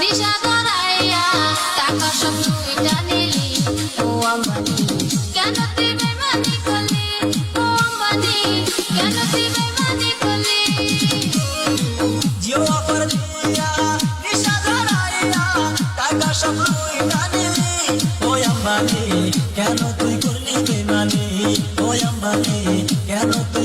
নিশা করাইয়া টাকা সব চুইটা নিলি ও আমানি কেন তুই করলি, ও আমানি কেন কেন তুই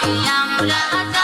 Kaya mula at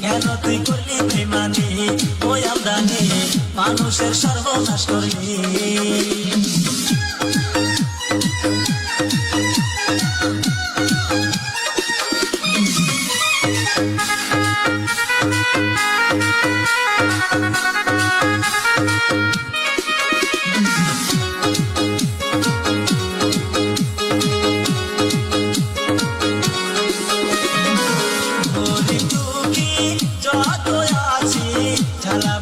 Yo no estoy con মানুষের সর্বনাশ করলি যত আছি ঝালা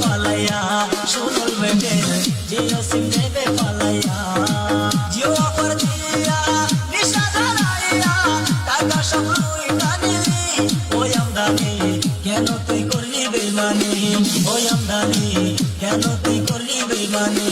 Palaya, Shunul Vete, Dio Singh Deve Palaya. বেমানি ওই আমদানি। কেন তুই করলি বেমানি